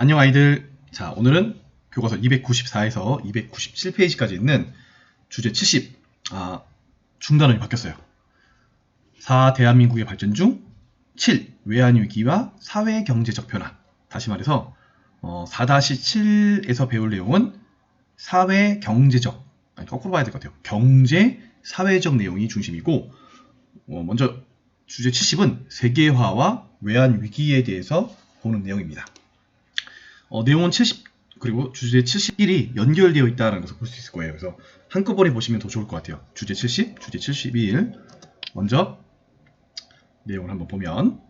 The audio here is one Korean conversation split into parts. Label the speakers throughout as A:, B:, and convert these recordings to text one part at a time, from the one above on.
A: 안녕 아이들. 자, 오늘은 교과서 294에서 297페이지까지 있는 주제 70. 아, 중단원이 바뀌었어요. 4. 대한민국의 발전 중 7. 외환위기와 사회경제적 변화. 다시 말해서 어, 4-7에서 배울 내용은 사회 경제적, 아니, 거꾸로 봐야 될 것 같아요. 경제, 사회적 내용이 중심이고 어, 먼저 주제 70은 세계화와 외환위기에 대해서 보는 내용입니다. 어, 내용은 70 그리고 주제 71이 연결되어 있다는 것을 볼 수 있을 거예요. 그래서 한꺼번에 보시면 더 좋을 것 같아요. 주제 70, 주제 71. 먼저 내용을 한번 보면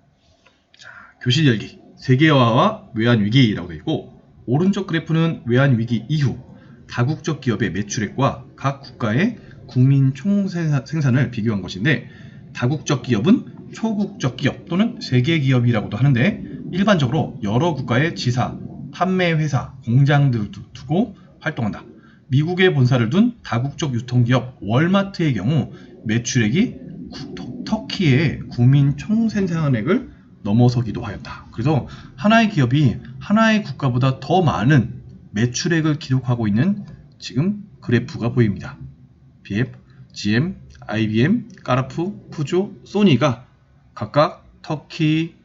A: 자, 교실 열기 세계화와 외환 위기라고 되어 있고 오른쪽 그래프는 외환 위기 이후 다국적 기업의 매출액과 각 국가의 국민 총생산을 비교한 것인데 다국적 기업은 초국적 기업 또는 세계 기업이라고도 하는데 일반적으로 여러 국가의 지사, 판매 회사, 공장들을 두고 활동한다. 미국에 본사를 둔 다국적 유통기업 월마트의 경우 매출액이 터키의 국민 총 생산액을 넘어서기도 하였다. 그래서 하나의 기업이 하나의 국가보다 더 많은 매출액을 기록하고 있는 지금 그래프가 보입니다. BF, GM, IBM, 까라프, 푸조, 소니가 각각 터키,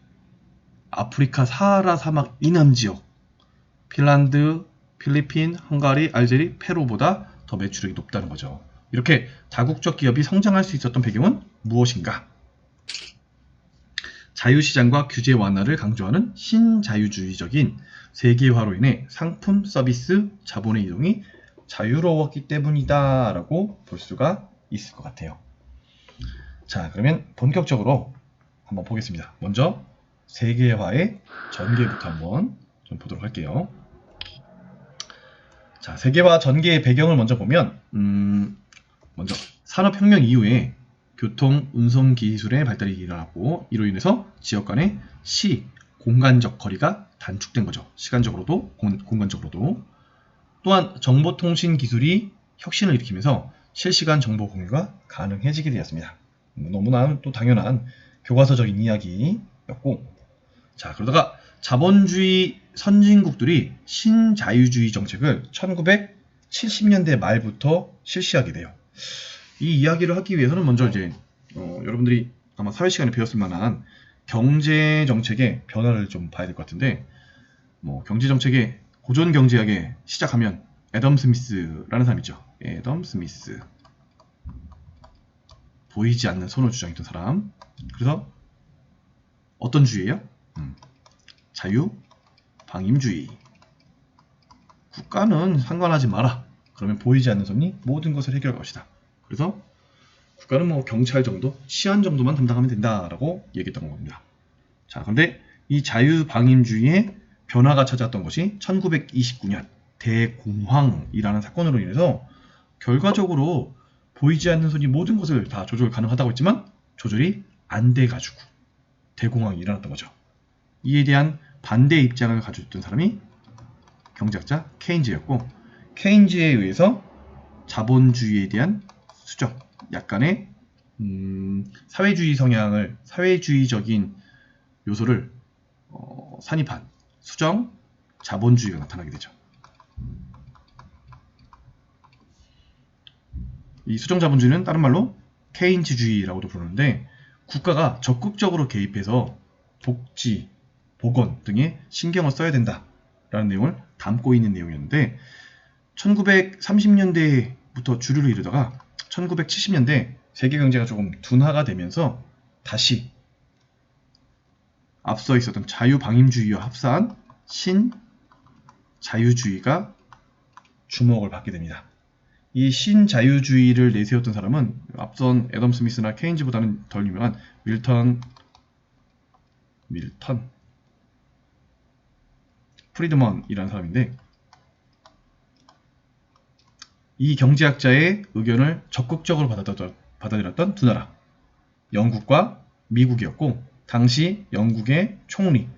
A: 아프리카 사하라 사막 이남 지역, 핀란드, 필리핀, 헝가리, 알제리, 페루보다 더 매출액이 높다는 거죠. 이렇게 다국적 기업이 성장할 수 있었던 배경은 무엇인가? 자유시장과 규제 완화를 강조하는 신자유주의적인 세계화로 인해 상품, 서비스, 자본의 이동이 자유로웠기 때문이다 라고 볼 수가 있을 것 같아요. 자, 그러면 본격적으로 한번 보겠습니다. 먼저 세계화의 전개부터 한번 좀 보도록 할게요. 자, 세계화 전개의 배경을 먼저 보면, 음, 먼저 산업혁명 이후에 교통, 운송 기술의 발달이 일어났고, 이로 인해서 지역 간의 시, 공간적 거리가 단축된 거죠. 시간적으로도, 공, 공간적으로도. 또한 정보통신 기술이 혁신을 일으키면서 실시간 정보 공유가 가능해지게 되었습니다. 너무나 또 당연한 교과서적인 이야기였고, 자, 그러다가 자본주의 선진국들이 신자유주의 정책을 1970년대 말부터 실시하게 돼요. 이 이야기를 하기 위해서는 먼저 이제 어, 여러분들이 아마 사회 시간에 배웠을 만한 경제 정책의 변화를 좀 봐야 될 것 같은데 뭐 경제 정책의 고전 경제학에 시작하면 애덤 스미스라는 사람 있죠. 애덤 스미스 보이지 않는 손을 주장했던 사람. 그래서 어떤 주의예요? 음, 자유, 방임주의. 국가는 상관하지 마라. 그러면 보이지 않는 손이 모든 것을 해결할 것이다. 그래서 국가는 뭐 경찰 정도, 치안 정도만 담당하면 된다라고 얘기했던 겁니다. 자, 그런데 이 자유방임주의의 변화가 찾아왔던 것이 1929년 대공황이라는 사건으로 인해서 결과적으로 보이지 않는 손이 모든 것을 다 조절 가능하다고 했지만 조절이 안 돼가지고 대공황이 일어났던 거죠. 이에 대한 반대 입장을 가졌던 사람이 경제학자 케인즈였고 케인즈에 의해서 자본주의에 대한 수정, 약간의 음, 사회주의 성향을 사회주의적인 요소를 어, 산입한 수정 자본주의가 나타나게 되죠. 이 수정 자본주의는 다른 말로 케인즈주의라고도 부르는데 국가가 적극적으로 개입해서 복지, 보건 등에 신경을 써야 된다라는 내용을 담고 있는 내용이었는데 1930년대부터 주류를 이루다가 1970년대 세계 경제가 조금 둔화가 되면서 다시 앞서 있었던 자유방임주의와 합사한 신자유주의가 주목을 받게 됩니다. 이 신자유주의를 내세웠던 사람은 앞선 애덤 스미스나 케인즈보다는 덜 유명한 밀턴 밀턴 프리드먼이라는 사람인데 이 경제학자의 의견을 적극적으로 받아들였던 두 나라. 영국과 미국이었고 당시 영국의 총리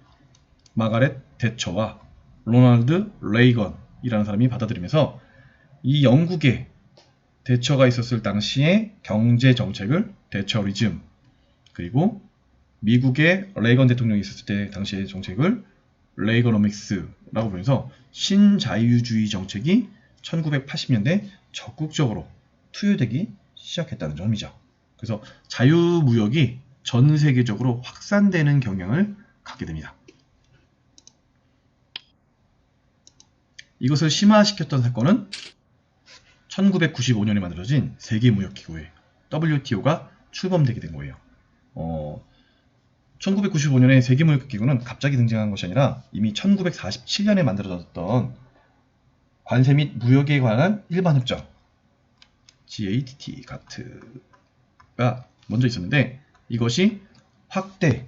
A: 마가렛 대처와 로널드 레이건이라는 사람이 받아들이면서 이 영국의 대처가 있었을 당시의 경제 정책을 대처리즘 그리고 미국의 레이건 대통령이 있었을 때 당시의 정책을 레이거노믹스라고 부르면서 신자유주의 정책이 1980년대 적극적으로 투여되기 시작했다는 점이죠. 그래서 자유무역이 전 세계적으로 확산되는 경향을 갖게 됩니다. 이것을 심화시켰던 사건은 1995년에 만들어진 세계무역기구의 WTO가 출범되게 된 거예요. 어, 1995년에 세계무역기구는 갑자기 등장한 것이 아니라 이미 1947년에 만들어졌던 관세 및 무역에 관한 일반 협정 GATT 가트가 먼저 있었는데 이것이 확대돼서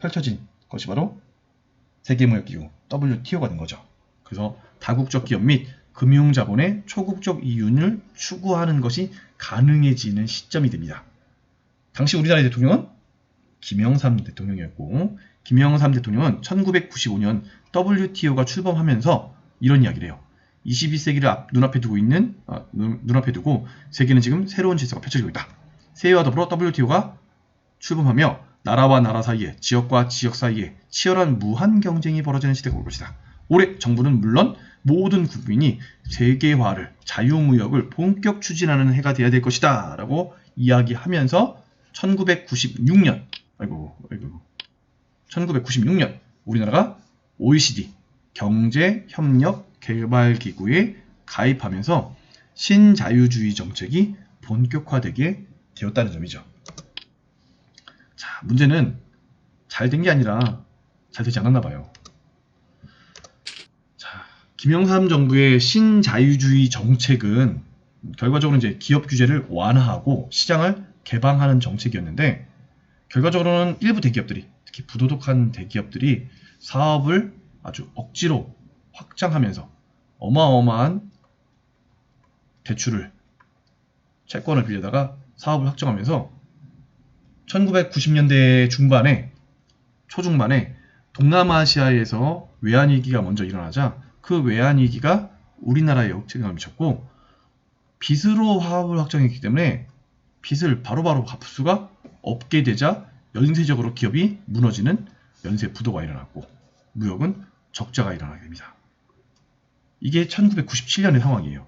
A: 펼쳐진 것이 바로 세계무역기구 WTO가 된 거죠. 그래서 다국적 기업 및 금융자본의 초국적 이윤을 추구하는 것이 가능해지는 시점이 됩니다. 당시 우리나라의 대통령은 김영삼 대통령이었고 김영삼 대통령은 1995년 WTO가 출범하면서 이런 이야기를 해요. 21세기를 앞, 눈앞에 두고 있는 아, 눈, 눈앞에 두고 세계는 지금 새로운 질서가 펼쳐지고 있다. 새해와 더불어 WTO가 출범하며 나라와 나라 사이에 지역과 지역 사이에 치열한 무한 경쟁이 벌어지는 시대가 올 것이다. 올해 정부는 물론 모든 국민이 세계화를 자유무역을 본격 추진하는 해가 돼야 될 것이다. 라고 이야기하면서 1996년 아이고 아이고 1996년 우리나라가 OECD 경제협력개발기구에 가입하면서 신자유주의 정책이 본격화되게 되었다는 점이죠. 자, 문제는 잘 된 게 아니라 잘 되지 않았나 봐요. 자, 김영삼 정부의 신자유주의 정책은 결과적으로 이제 기업 규제를 완화하고 시장을 개방하는 정책이었는데 결과적으로는 일부 대기업들이 특히 부도덕한 대기업들이 사업을 아주 억지로 확장하면서 어마어마한 대출을 채권을 빌려다가 사업을 확정하면서 1990년대 중반에 초중반에 동남아시아에서 외환위기가 먼저 일어나자 그 외환위기가 우리나라에 역행을 미쳤고 빚으로 화합을 확정했기 때문에 빚을 바로바로 갚을 수가 없게 되자 연쇄적으로 기업이 무너지는 연쇄 부도가 일어났고 무역은 적자가 일어나게 됩니다. 이게 1997년의 상황이에요.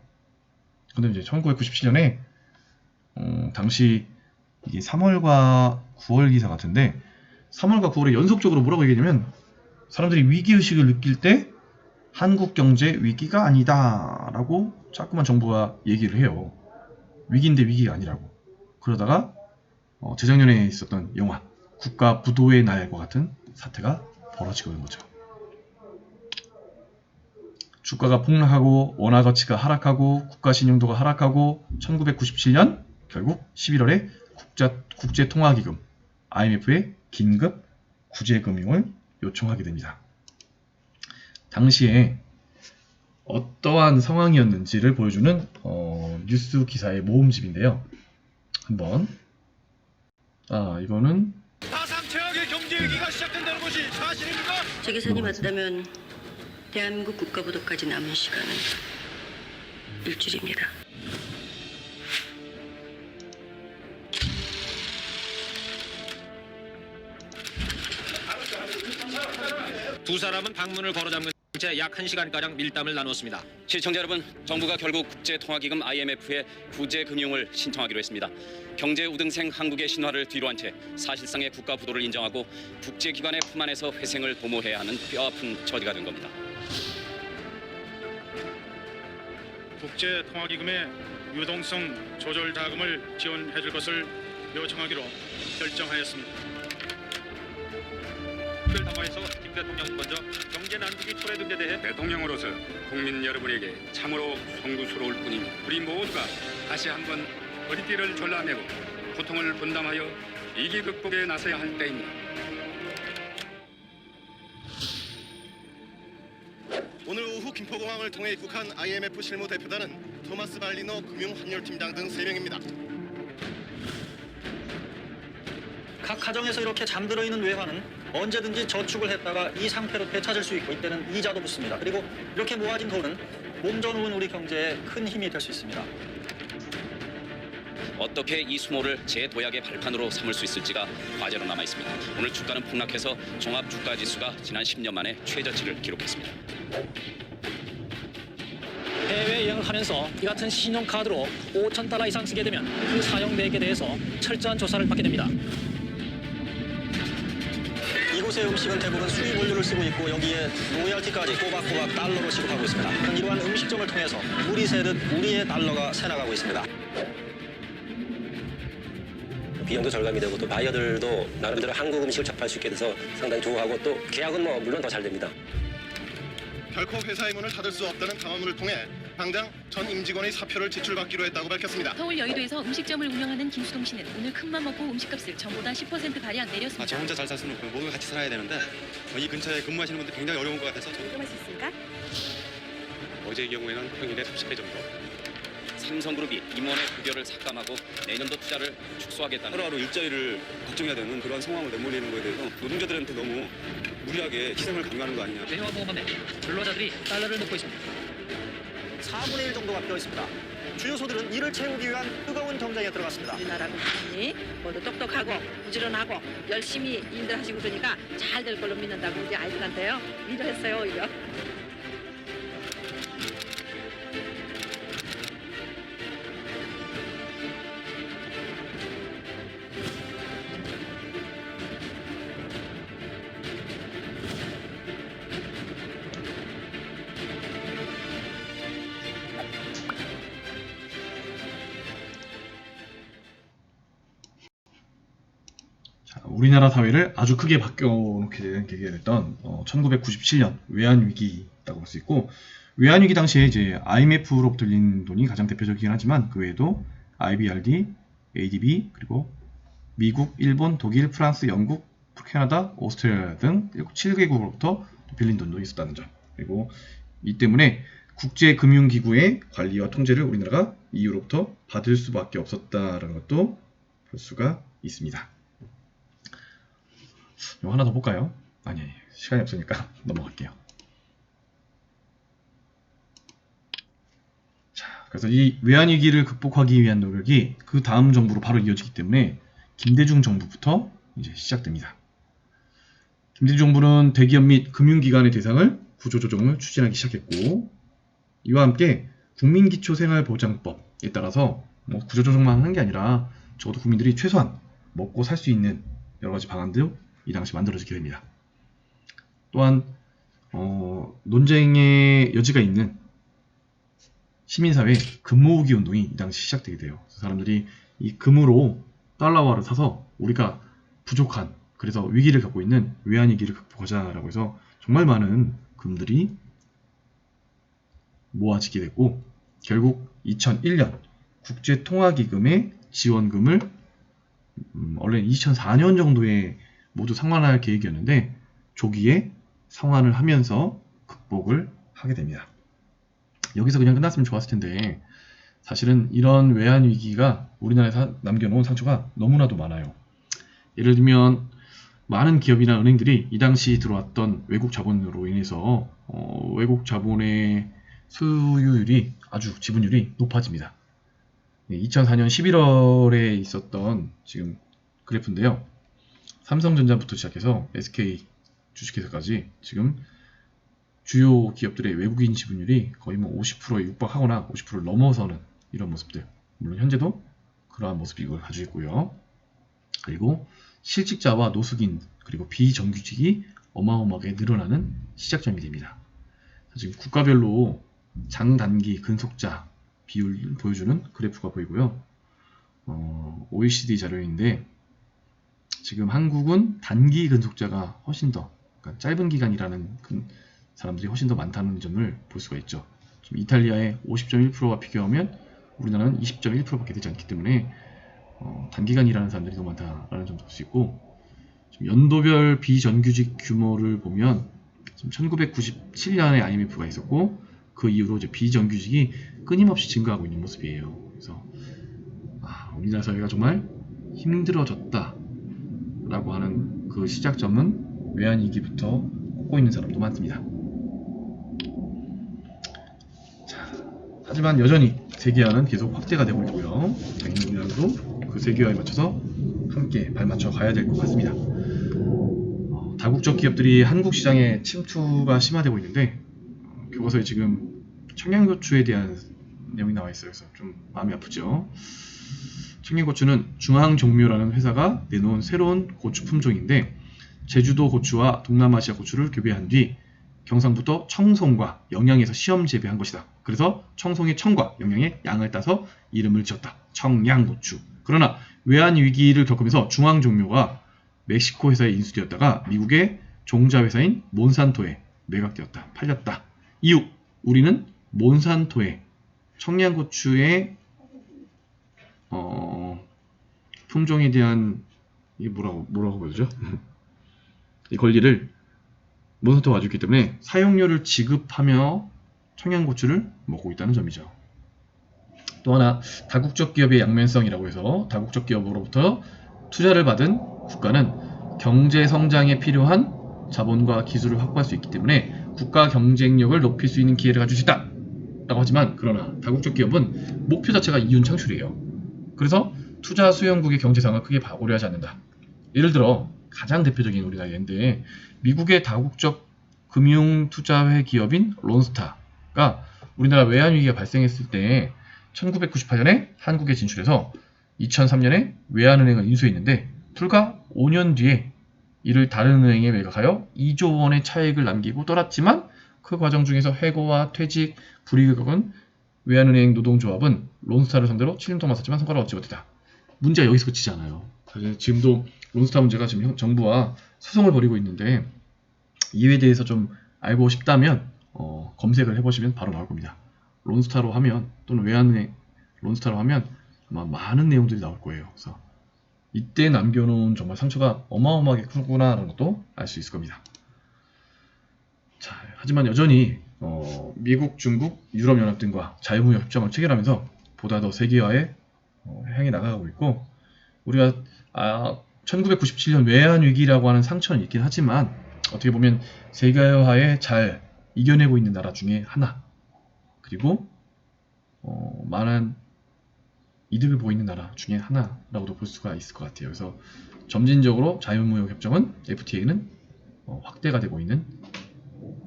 A: 근데 이제 1997년에 어, 당시 이게 3월과 9월 기사 같은데 3월과 9월에 연속적으로 뭐라고 얘기하냐면 사람들이 위기의식을 느낄 때 한국 경제 위기가 아니다 라고 자꾸만 정부가 얘기를 해요. 위기인데 위기가 아니라고. 그러다가 어, 재작년에 있었던 영화 국가 부도의 날과 같은 사태가 벌어지고 있는 거죠. 주가가 폭락하고 원화 가치가 하락하고 국가 신용도가 하락하고 1997년 결국 11월에 국자, 국제통화기금 IMF에 긴급 구제금융을 요청하게 됩니다. 당시에 어떠한 상황이었는지를 보여주는 어, 뉴스 기사의 모음집인데요. 한번 아 이거는
B: 사상 최악의 경제 위기가 시작된다는 것이 사실입니까?
C: 제 계산이 맞다면 대한민국 국가부도까지 남은 시간은 일주일입니다.
B: 두 사람은 방문을 걸어잡 는채약 1시간가량 밀담을 나눴습니다.
D: 시청자 여러분, 정부가 결국 국제통화기금 IMF에 구제 금융을 신청하기로 했습니다. 경제 우등생 한국의 신화를 뒤로한 채 사실상의 국가 부도를 인정하고 국제기관의 품 안에서 회생을 도모해야 하는 뼈아픈 처지가 된 겁니다.
E: 국제통화기금의 유동성 조절 자금을 지원해 줄 것을 요청하기로 결정하였습니다.
B: 담화에서 김 대통령 먼저 경제 난국이 초래된 데 대해
F: 대통령으로서 국민 여러분에게 참으로 송구스러울 뿐이니 우리 모두가 다시 한번 허리띠를 졸라매고 고통을 분담하여 위기 극복에 나서야 할 때입니다.
G: 오늘 오후 김포공항을 통해 입국한 IMF 실무 대표단은 토마스 발리노 금융환율팀장 등 3명입니다.
H: 각 가정에서 이렇게 잠들어 있는 외환은 언제든지 저축을 했다가 이 상태로 되찾을 수 있고 이때는 이자도 붙습니다. 그리고 이렇게 모아진 돈은 몸져 누운 우리 경제에 큰 힘이 될 수 있습니다.
D: 어떻게 이 수모를 재도약의 발판으로 삼을 수 있을지가 과제로 남아 있습니다. 오늘 주가는 폭락해서 종합 주가 지수가 지난 10년 만에 최저치를 기록했습니다.
H: 해외 여행을 하면서 이 같은 신용카드로 5천 달러 이상 쓰게 되면 그 사용 내역에 대해서 철저한 조사를 받게 됩니다. 이곳의 음식은 대부분 수입 원료를 쓰고 있고 여기에 로열티까지 꼬박꼬박 달러로 지급하고 있습니다. 이러한 음식점을 통해서 물이 새듯 우리의 달러가 새나가고 있습니다.
I: 비용도 절감이 되고 또 바이어들도 나름대로 한국 음식을 접할 수 있게 돼서 상당히 좋아하고 또 계약은 뭐 물론 더 잘 됩니다.
G: 결코 회사의 문을 닫을 수 없다는 담화문을 통해 당장 전 임직원의 사표를 제출받기로 했다고 밝혔습니다.
J: 서울 여의도에서 음식점을 운영하는 김수동 씨는 오늘 큰맘 먹고 음식값을 전보다 10% 가량 내렸습니다.
K: 아, 저 혼자 잘 살 수는 없고 모두 같이 살아야 되는데 어, 이 근처에 근무하시는 분들 굉장히 어려운 것 같아서 저도
J: 할수 있을까?
K: 어제의 경우에는 평일에 30회 정도
D: 삼성그룹이 임원의 급여를 삭감하고 내년도 투자를 축소하겠다는
K: 하루하루 일자리를 걱정해야 되는 그런 상황을 내몰리는 거에 대해서 노동자들한테 너무 무리하게 희생을 강요하는 거 아니냐
H: 외화 보험에 근로자들이 달러를 넣고 있습니다. 4분의 1 정도가 비어 있습니다. 주요 소들은 이를 채우기 위한 뜨거운 경쟁에 들어갔습니다.
C: 우리나라 국민이 모두 똑똑하고 부지런하고 열심히 일들 하시고 그러니까 잘 될 걸로 믿는다고 우리 아이들한테요 위로했어요 오히려.
A: 우리나라 사회를 아주 크게 바꿔놓게 되는 계기가 됐던 어, 1997년 외환 위기라고 볼 수 있고 외환 위기 당시에 이제 IMF로 들린 돈이 가장 대표적이긴 하지만 그 외에도 IBRD, ADB 그리고 미국, 일본, 독일, 프랑스, 영국, 캐나다, 오스트레일리아 등 7개국으로부터 빌린 돈도 있었다는 점 그리고 이 때문에 국제금융기구의 관리와 통제를 우리나라가 EU로부터 받을 수밖에 없었다라는 것도 볼 수가 있습니다. 이거 하나 더 볼까요? 아니, 시간이 없으니까 넘어갈게요. 자, 그래서 이 외환위기를 극복하기 위한 노력이 그 다음 정부로 바로 이어지기 때문에 김대중 정부부터 이제 시작됩니다. 김대중 정부는 대기업 및 금융기관의 대상을 구조조정을 추진하기 시작했고 이와 함께 국민기초생활보장법에 따라서 뭐 구조조정만 하는 게 아니라 적어도 국민들이 최소한 먹고 살 수 있는 여러 가지 방안도 이 당시 만들어지게 됩니다. 또한 어, 논쟁의 여지가 있는 시민사회 금모으기 운동이 이 당시 시작되게 돼요. 사람들이 이 금으로 달러화를 사서 우리가 부족한 그래서 위기를 겪고 있는 외환위기를 극복하자라고 해서 정말 많은 금들이 모아지게 됐고 결국 2001년 국제통화기금의 지원금을 음, 원래 2004년 정도에 모두 상환할 계획이었는데 조기에 상환을 하면서 극복을 하게 됩니다. 여기서 그냥 끝났으면 좋았을 텐데 사실은 이런 외환 위기가 우리나라에서 남겨놓은 상처가 너무나도 많아요. 예를 들면 많은 기업이나 은행들이 이 당시 들어왔던 외국 자본으로 인해서 어, 외국 자본의 수유율이 아주 지분율이 높아집니다. 2004년 11월에 있었던 지금 그래프인데요. 삼성전자부터 시작해서 SK 주식회사까지 지금 주요 기업들의 외국인 지분율이 거의 뭐 50%에 육박하거나 50%를 넘어서는 이런 모습들. 물론 현재도 그러한 모습이 이걸 가지고 있고요. 그리고 실직자와 노숙인 그리고 비정규직이 어마어마하게 늘어나는 시작점이 됩니다. 지금 국가별로 장단기 근속자 비율 보여주는 그래프가 보이고요. 어, OECD 자료인데 지금 한국은 단기 근속자가 훨씬 더 그러니까 짧은 기간이라는 그 사람들이 훨씬 더 많다는 점을 볼 수가 있죠. 이탈리아의 50.1%와 비교하면 우리나라는 20.1%밖에 되지 않기 때문에 어, 단기간 일하는 사람들이 더 많다라는 점도 볼 수 있고 연도별 비정규직 규모를 보면 지금 1997년에 IMF가 있었고 그 이후로 이제 비정규직이 끊임없이 증가하고 있는 모습이에요. 그래서 아, 우리나라 사회가 정말 힘들어졌다라고 하는 그 시작점은 외환위기부터 꼽고 있는 사람도 많습니다. 자, 하지만 여전히 세계화는 계속 확대가 되고 있고요. 당연히 우리나라도 그 세계화에 맞춰서 함께 발맞춰 가야 될 것 같습니다. 어, 다국적 기업들이 한국 시장에 침투가 심화되고 있는데 어, 교과서에 지금 청양고추에 대한 내용이 나와 있어요. 그래서 좀 마음이 아프죠. 청양고추는 중앙종묘라는 회사가 내놓은 새로운 고추 품종인데 제주도 고추와 동남아시아 고추를 교배한 뒤 경상부터 청송과 영양에서 시험 재배한 것이다. 그래서 청송의 청과 영양의 양을 따서 이름을 지었다. 청양고추. 그러나 외환 위기를 겪으면서 중앙종묘가 멕시코 회사에 인수되었다가 미국의 종자 회사인 몬산토에 매각되었다. 팔렸다. 이후 우리는 몬산토에 청양고추의 어, 품종에 대한 이게 뭐라고 뭐라고 그러죠? 이 권리를 몬산토가 가지고 있기 때문에 사용료를 지급하며 청양고추를 먹고 있다는 점이죠. 또 하나 다국적 기업의 양면성이라고 해서 다국적 기업으로부터 투자를 받은 국가는 경제 성장에 필요한 자본과 기술을 확보할 수 있기 때문에 국가 경쟁력을 높일 수 있는 기회를 가질 수 있다. 라고 하지만 그러나 다국적 기업은 목표 자체가 이윤 창출이에요. 그래서 투자 수용국의 경제상을 크게 고려하지 않는다. 예를 들어 가장 대표적인 우리나라 예인데 미국의 다국적 금융 투자회 기업인 론스타가 우리나라 외환 위기가 발생했을 때 1998년에 한국에 진출해서 2003년에 외환은행을 인수했는데 불과 5년 뒤에 이를 다른 은행에 매각하여 2조 원의 차익을 남기고 떠났지만 그 과정 중에서 해고와 퇴직, 불이익을 겪은 외환은행 노동조합은 론스타를 상대로 치림도 맞았지만 성과를 얻지 못했다. 문제가 여기서 그치지 않아요. 사실 지금도 론스타 문제가 지금 형- 정부와 소송을 벌이고 있는데 이에 대해서 좀 알고 싶다면 어, 검색을 해보시면 바로 나올 겁니다. 론스타로 하면 또는 외환은행 론스타로 하면 아마 많은 내용들이 나올 거예요. 그래서 이때 남겨놓은 정말 상처가 어마어마하게 크구나라는 것도 알 수 있을 겁니다. 자, 하지만 여전히 어, 미국, 중국, 유럽연합 등과 자유무역 협정을 체결하면서 보다 더 세계화에 어, 향해 나가고 있고 우리가 아, 1997년 외환 위기라고 하는 상처는 있긴 하지만 어떻게 보면 세계화에 잘 이겨내고 있는 나라 중에 하나 그리고 어, 많은 이득을 보이는 나라 중에 하나라고도 볼 수가 있을 것 같아요. 그래서 점진적으로 자유무역 협정은 FTA는 어, 확대가 되고 있는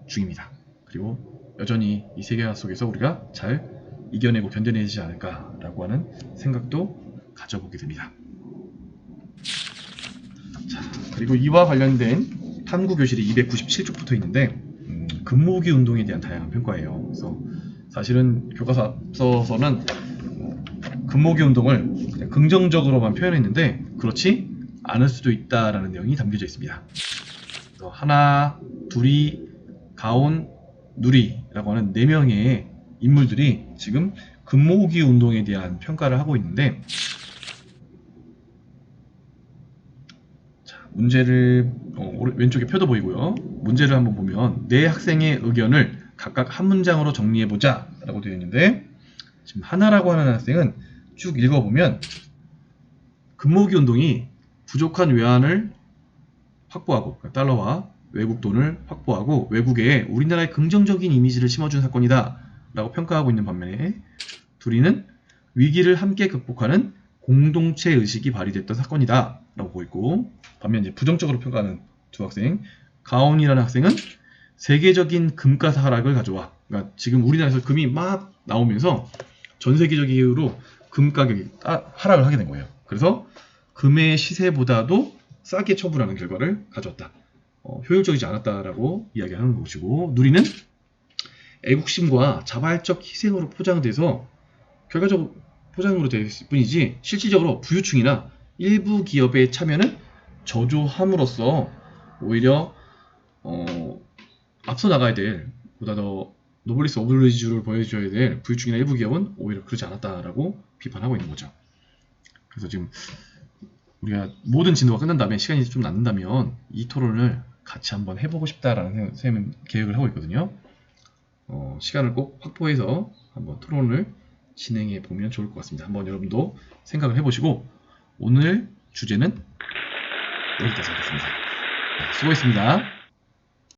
A: 중입니다. 그리고 여전히 이 세계화 속에서 우리가 잘 이겨내고 견뎌내지 않을까라고 하는 생각도 가져보게 됩니다. 자, 그리고 이와 관련된 탐구 교실이 297쪽 붙어 있는데 음, 근무기 운동에 대한 다양한 평가예요. 그래서 사실은 교과서 앞서서는 어, 근무기 운동을 긍정적으로만 표현했는데 그렇지 않을 수도 있다라는 내용이 담겨져 있습니다. 하나, 둘이, 가온, 누리라고 하는 네 명의 인물들이 지금 근모으기 운동에 대한 평가를 하고 있는데 자, 문제를 어, 왼쪽에 표도 보이고요. 문제를 한번 보면 네 학생의 의견을 각각 한 문장으로 정리해 보자 라고 되어 있는데 지금 하나라고 하는 학생은 쭉 읽어보면 근모으기 운동이 부족한 외환을 확보하고 그러니까 달러와 외국 돈을 확보하고 외국에 우리나라의 긍정적인 이미지를 심어준 사건이다 라고 평가하고 있는 반면에 둘이는 위기를 함께 극복하는 공동체 의식이 발휘됐던 사건이다 라고 보고 있고 반면 이제 부정적으로 평가하는 두 학생 가온이라는 학생은 세계적인 금가 하락을 가져와. 그러니까 지금 우리나라에서 금이 막 나오면서 전 세계적으로 금 가격이 따- 하락을 하게 된 거예요. 그래서 금의 시세보다도 싸게 처분하는 결과를 가져왔다 어, 효율적이지 않았다라고 이야기하는 것이고 누리는 애국심과 자발적 희생으로 포장돼서 결과적으로 포장으로 됐을 뿐이지 실질적으로 부유층이나 일부 기업의 참여는 저조함으로써 오히려 어, 앞서 나가야 될 보다 더 노블리스 오블리주를 보여줘야 될 부유층이나 일부 기업은 오히려 그러지 않았다라고 비판하고 있는 거죠. 그래서 지금 우리가 모든 진도가 끝난 다음에 시간이 좀 남는다면 이 토론을 같이 한번 해보고 싶다라는 쌤은 계획을 하고 있거든요. 어, 시간을 꼭 확보해서 한번 토론을 진행해 보면 좋을 것 같습니다. 한번 여러분도 생각을 해보시고 오늘 주제는 여기까지 하겠습니다. 네, 수고했습니다.